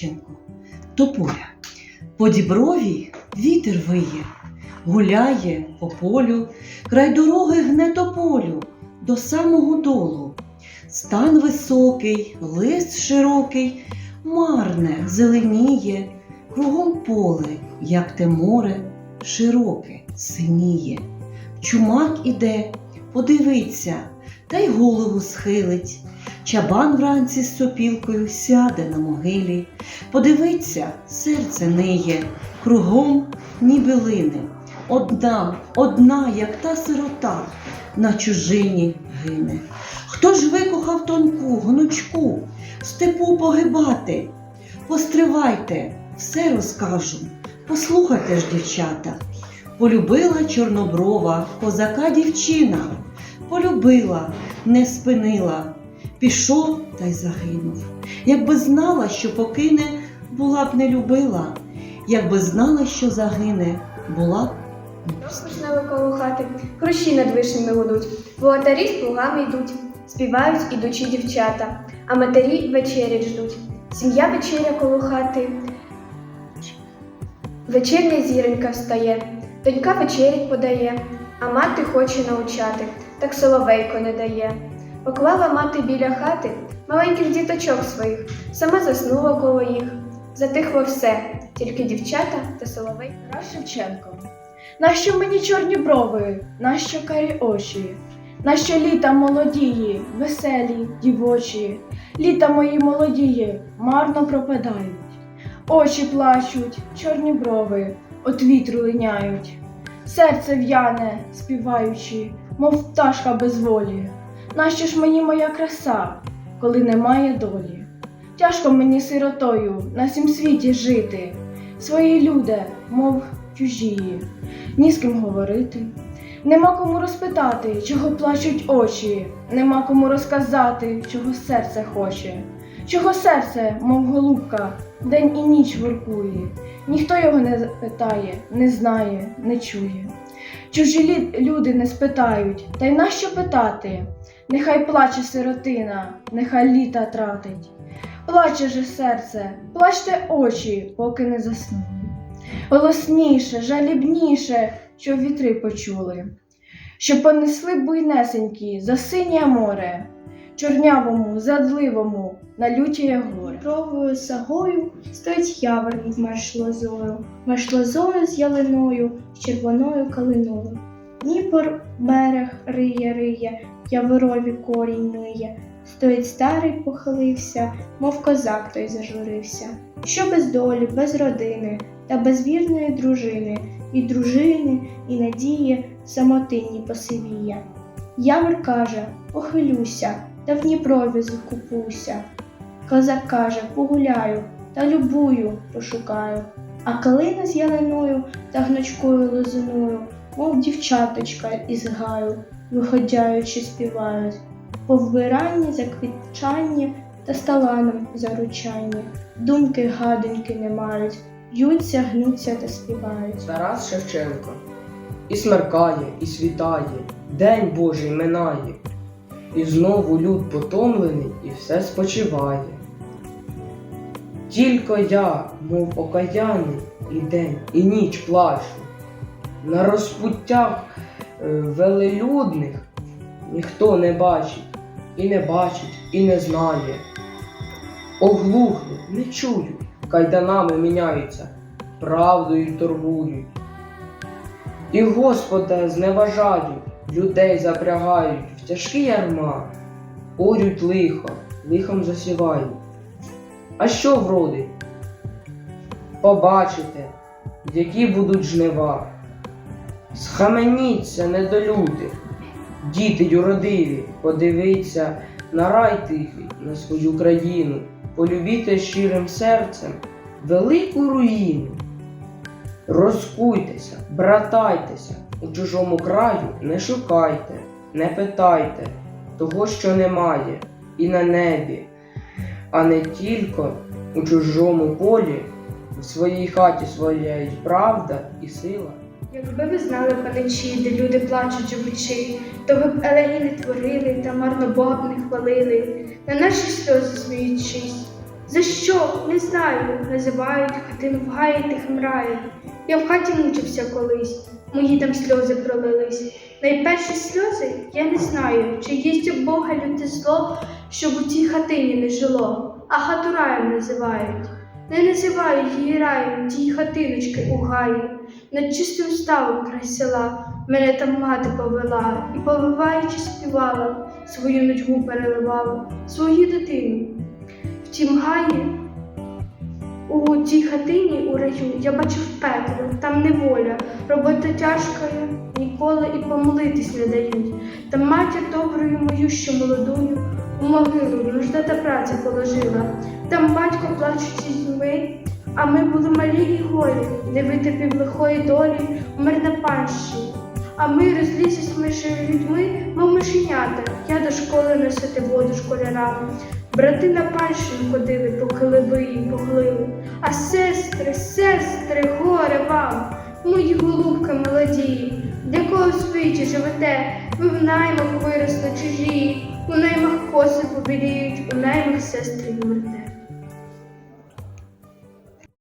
Шевченко. Тополя. По діброві вітер виє, гуляє по полю, край дороги гне тополю до самого долу. Стан високий, лист широкий, марне зеленіє, кругом поле, як те море, широке синіє. Чумак іде, подивиться, та й голову схилить. Чабан вранці з сопілкою сяде на могилі, подивиться, серце ниє, кругом ніби лине. Одна, одна, як та сирота, на чужині гине. Хто ж викохав тонку, гнучку, в степу погибати? Постривайте, все розкажу, послухайте ж, дівчата. Полюбила чорноброва козака дівчина, полюбила, не спинила, пішов та й загинув. Якби знала, що покине, була б не любила, якби знала, що загине, була б Розпочнали коло хати, хрущі над вишнями гудуть, волотарі з плугами йдуть, співають ідучі дівчата, а матері вечерять ждуть. Сім'я вечеря коло хати. Вечірня зіронька встає, донька вечерять подає, а мати хоче научати, так соловейко не дає. Поклала мати біля хати маленьких діточок своїх, сама заснула коло їх. Затихло все, тільки дівчата та соловей. Тарас Шевченко. Нащо мені чорні брови, нащо карі очі, нащо літа молодії, веселі, дівочі, літа мої молодії марно пропадають, очі плачуть, чорні брови от вітру линяють, серце в'яне, співаючи, мов пташка без волі. Нащо ж мені моя краса, коли немає долі? Тяжко мені сиротою на сім світі жити, свої люди, мов чужії, ні з ким говорити. Нема кому розпитати, чого плачуть очі, нема кому розказати, чого серце хоче, чого серце, мов голубка, день і ніч воркує. Ніхто його не питає, не знає, не чує. Чужі люди не спитають, та й нащо питати? Нехай плаче сиротина, нехай літа тратить. Плаче же серце, плачте очі, поки не заснули. Голосніше, жалібніше, що вітри почули, що понесли буйнесенькі за синє море, чорнявому, задливому, на лютіє горе. Дібровою сагою стоїть явор від меж лозою, меж лозою з ялиною, з червоною калиною. Дніпр берег риє, риє, яворові корінь ниє. Стоїть старий, похилився, мов козак той зажурився. Що без долі, без родини та без вірної дружини, і дружини, і надії самотинні посивіє. Явор каже, похилюся, та в Дніпрові закупуся. Козак каже, погуляю та любую пошукаю. А калина з ялиною та гнучкою лозиною, мов дівчаточка із гаю, виходяючи, співають. По вбиранні, заквітчанні та сталаном заручанні. Думки гадоньки не мають, б'ються, гнуться та співають. Тарас Шевченко. І смеркає, і світає, день Божий минає, і знову люд потомлений, і все спочиває. Тільки я, мов окаяний, і день, і ніч плачу. На розпуттях е, велелюдних ніхто не бачить, і не бачить, і не знає. Оглухли, не чують, кайданами міняються, правдою торгують. І Господа зневажають, людей запрягають тяжкі ярма, орють лихо, лихом засівають. А що вродить? Побачите, які будуть жнива. Схаменіться, недолюди, діти юродиві, подивіться на рай тихий, на свою країну, полюбіте щирим серцем велику руїну. Розкуйтеся, братайтеся, у чужому краю не шукайте, не питайте того, що немає, і на небі, а не тільки у чужому полі, в своїй хаті свояють правда і сила. Якби ви знали паничі, де люди плачуть живучи, то ви б елегії не творили та марно Бога б не хвалили, на наші сльози сміючись. За що? Не знаю. Називають хатину в гаї тихим раєм. Я в хаті мучився колись, мої там сльози пролились. Найперші сльози я не знаю, чи є у Бога люте зло, щоб у цій хатині не жило, а хату раєм називають. Не називають її раєм, тій хатиночки у гаї. Над чистим ставом край села мене там мати повела і, повиваючи, співала, свою нудьгу переливала, свою дитину. В тім гаї, у тій хатині у раю я бачив пекло, там неволя, робота тяжка, ніколи і помолитись не дають. Там матір доброю мою, що молодую, у могилу нужда та праця положила. Там батько плачучи з дітьми, а ми були малі і голі, не витерпів лихої долі, умер на панщині. А ми розлізись між людьми, мов мишенята. Я до школи носити воду школярам. Брати на панщину ходили, по леви і поглили. А сестри, сестри, горе вам, мої голубки молоді, для кого в світі живете, ви в наймах виросли чужі, у наймах коси побіліють, у наймах сестри вмерте.